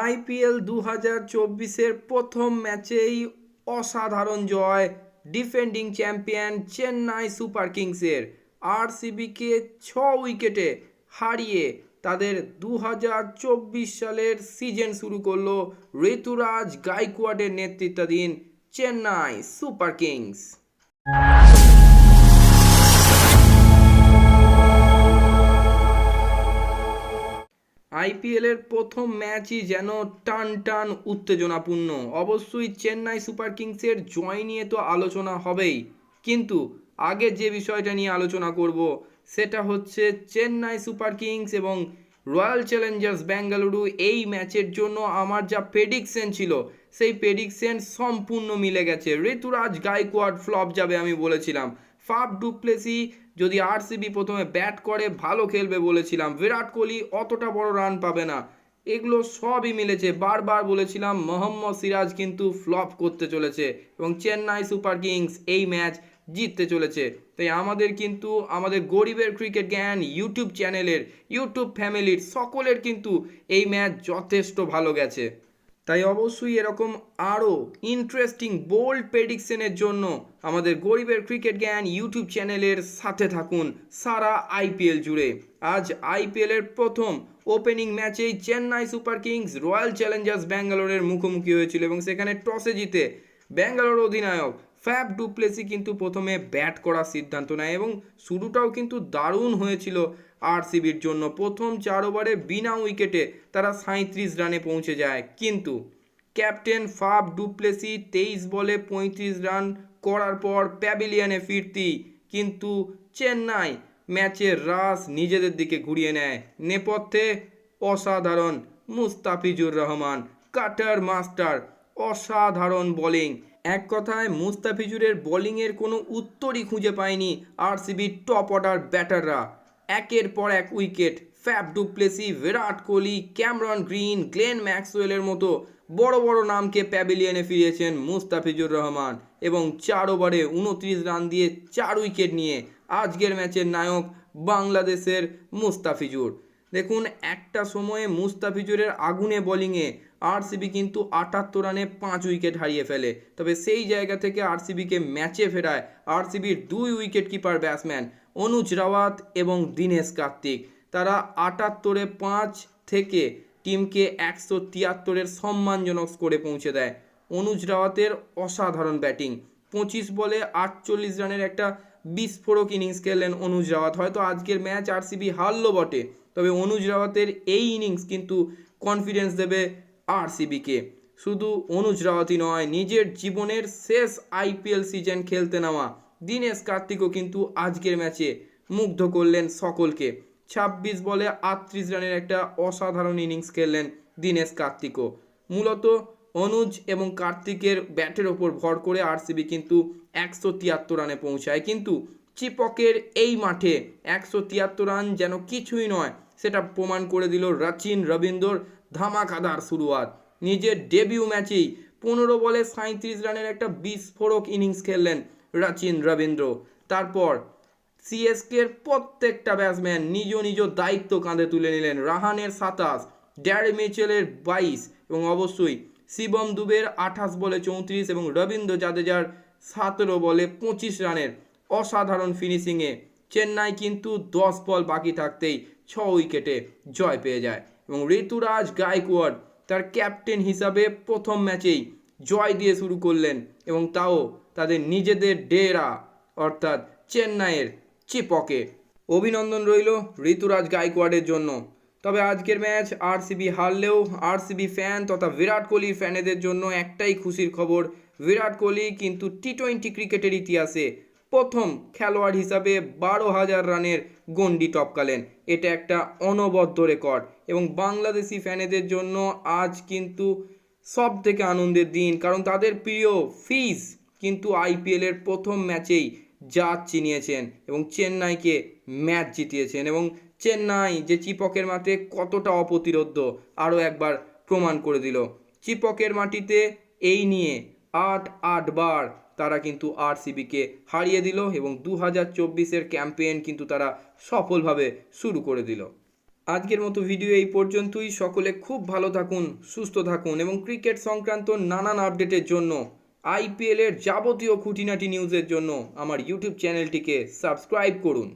IPL দু হাজার চব্বিশের প্রথম ম্যাচেই অসাধারণ জয় ডিফেন্ডিং চ্যাম্পিয়ন চেন্নাই সুপার কিংসের। আরসিবিকে ছ উইকেটে হারিয়ে তাদের দু হাজার চব্বিশ সালের সিজন শুরু করল ঋতুরাজ গাইকোয়াডের নেতৃত্বাধীন চেন্নাই সুপার কিংস। আইপিএলের প্রথম ম্যাচই যেন টান টান উত্তেজনাপূর্ণ। অবশ্যই চেন্নাই সুপার কিংসের জয় নিয়ে তো আলোচনা হবেই। কিন্তু আগে যে বিষয়টা নিয়ে আলোচনা করব, সেটা হচ্ছে চেন্নাই সুপার কিংস এবং রয়্যাল চ্যালেঞ্জার্স বেঙ্গালুরু এই ম্যাচের জন্য আমার যা প্রেডিকশন ছিল, সেই প্রেডিকশন সম্পূর্ণ মিলে গেছে। ঋতুরাজ গাইকোয়াড ফ্লপ যাবে আমি বলেছিলাম। ফাফ ডুপ্লেসি যদি আরসিবি প্রথমে ব্যাট করে, ভালো খেলবে বলেছিলাম। বিরাট কোহলি অতটা বড় রান পাবে না। এগুলো সবই মিলেছে। বারবার বলেছিলাম, মোহাম্মদ সিরাজ কিন্তু ফ্লপ করতে চলেছে এবং চেন্নাই সুপার কিংস এই ম্যাচ জিততে চলেছে। তাই আমাদের কিন্তু, আমাদের গরিবের ক্রিকেট জ্ঞান ইউটিউব চ্যানেলের, ইউটিউব ফ্যামিলির সকলের কিন্তু এই ম্যাচ যথেষ্ট ভালো গেছে। তাই অবশ্যই এরকম আরও ইন্টারেস্টিং বোল্ড প্রেডিকশনের জন্য আমাদের গরিবের ক্রিকেট জ্ঞান ইউটিউব চ্যানেলের সাথে থাকুন সারা আইপিএল জুড়ে। আজ আইপিএলের প্রথম ওপেনিং ম্যাচেই Chennai Super Kings Royal Challengers ব্যাঙ্গালোরের মুখোমুখি হয়েছিল এবং সেখানে টসে জিতে ব্যাঙ্গালোর অধিনায়ক ফ্যাব ডুপ্লেসি কিন্তু প্রথমে ব্যাট করার সিদ্ধান্ত নেয় এবং শুরুটাও কিন্তু দারুণ হয়েছিল। আরসিবির জন্য প্রথম চার ওভারে বিনা উইকেটে তারা সাঁত্রিশ রানে পৌঁছে যায়। কিন্তু ক্যাপ্টেন ফাব ডুপ্লেসি তেইশ বলে পঁয়ত্রিশ রান করার পর প্যাভিলিয়নে ফিরতি। কিন্তু চেন্নাই ম্যাচের রাস নিজেদের দিকে ঘুরিয়ে নেয়। নেপথ্যে অসাধারণ মুস্তাফিজুর রহমান, কাটার মাস্টার, অসাধারণ বোলিং। এক কথায়, মুস্তাফিজুরের বোলিংয়ের কোনো উত্তরই খুঁজে পায়নি আরসিবির টপ অর্ডার ব্যাটাররা। একের পর এক wicket. Faf du Plessis Virat Kohli, Cameron Green, Glenn ম্যাক্সওয়েলের মতো বড় বড় নামকে প্যাভিলিয়নে ফিরিয়েছেন মুস্তাফিজুর রহমান এবং চার ওভারে উনত্রিশ রান দিয়ে চার উইকেট নিয়ে আজকের ম্যাচের নায়ক বাংলাদেশের মুস্তাফিজুর। দেখুন, একটা সময়ে মুস্তাফিজুরের আগুনে বোলিংয়ে আরসিবি কিন্তু আটাত্তর রানে পাঁচ উইকেট হারিয়ে ফেলে। তবে সেই জায়গা থেকে আরসিবিকে ম্যাচে ফেরায় আরসিবির দুই wicket keeper batsman Anuj Rawat এবং দীনেশ কার্তিক। তারা আটাত্তরে পাঁচ থেকে টিমকে একশো তিয়াত্তরের সম্মানজনক স্কোরে পৌঁছে দেয়। অনুজ রাওয়াতের অসাধারণ ব্যাটিং। পঁচিশ বলে আটচল্লিশ রানের একটা বিস্ফোরক ইনিংস খেললেন অনুজ রাওয়াত। হয়তো আজকের ম্যাচ আরসিবি হারলো বটে, তবে অনুজ রাওয়াতের এই ইনিংস কিন্তু কনফিডেন্স দেবে আরসিবিকে শুধু অনুজ রাওয়াতই নয়, নিজের জীবনের শেষ আইপিএল সিজন খেলতে নেওয়া দীনেশ কার্তিকও কিন্তু আজকের ম্যাচে মুগ্ধ করলেন সকলকে। ছাব্বিশ বলে আটত্রিশ রানের একটা অসাধারণ ইনিংস খেললেন দীনেশ কার্তিকও। মূলত অনুজ এবং কার্তিকের ব্যাটের ওপর ভর করে আরসিবি কিন্তু একশো তিয়াত্তর রানে পৌঁছায়। কিন্তু চিপকের এই মাঠে একশো তিয়াত্তর রান যেন কিছুই নয়, সেটা প্রমাণ করে দিল রাচিন রবীন্দ্রর ধামাকাদার শুরুয়াত। নিজের ডেবিউ ম্যাচেই পনেরো বলে সাঁত্রিশ রানের একটা বিস্ফোরক ইনিংস খেললেন রাচিন রবীন্দ্র। তারপর সিএসকের প্রত্যেকটা ব্যাটসম্যান নিজ নিজ দায়িত্ব কাঁধে তুলে নিলেন রাহানের সাতাশ, ড্যারি মিচেলের বাইশ এবং অবশ্যই শিবম দুবের আঠাশ বলে চৌত্রিশ এবং রবীন্দ্র জাদেজার সতেরো বলে পঁচিশ রানের অসাধারণ ফিনিশিংয়ে চেন্নাই কিন্তু দশ বল বাকি থাকতেই ছ উইকেটে জয় পেয়ে যায়। এবং ঋতুরাজ গায়কোয়াড তার ক্যাপ্টেন হিসাবে প্রথম ম্যাচেই জয় দিয়ে শুরু করলেন এবং তাও তাদের নিজেদের ডেরা, অর্থাৎ চেন্নাইয়ের চিপকে। অভিনন্দন রইল ঋতুরাজ গায়কোয়াডের জন্য। তবে আজকের ম্যাচ আরসিবি হারলেও আরসিবি ফ্যান তথা বিরাট কোহলির ফ্যানেদের জন্য একটাই খুশির খবর, বিরাট কোহলি কিন্তু টি টোয়েন্টি ক্রিকেটের ইতিহাসে প্রথম খেলোয়াড় হিসাবে বারো হাজার রানের গন্ডি টপকালেন। এটা একটা অনবদ্য রেকর্ড এবং বাংলাদেশি ফ্যানেদের জন্য আজ কিন্তু সব থেকে আনন্দের দিন, কারণ তাদের প্রিয় ফিজ কিন্তু আইপিএলের প্রথম ম্যাচেই জাত চিনিয়েছেন এবং চেন্নাইকে ম্যাচ জিতিয়েছেন এবং চেন্নাই যে চিপকের মাঠে কতটা অপ্রতিরোধ্য আরও একবার প্রমাণ করে দিল। চিপকের মাটিতে এই নিয়ে আট আটবার তারা কিন্তু আর আরসিবিকে হারিয়ে দিল এবং দু হাজার চব্বিশের ক্যাম্পেইন কিন্তু তারা সফলভাবে শুরু করে দিল। আজকের মতো ভিডিও এই পর্যন্তই। সকলে খুব ভালো থাকুন, সুস্থ থাকুন এবং ক্রিকেট সংক্রান্ত নানান আপডেটের জন্য, আইপিএলের যাবতীয় খুঁটিনাটি নিউজের জন্য আমার ইউটিউব চ্যানেলটিকে সাবস্ক্রাইব করুন।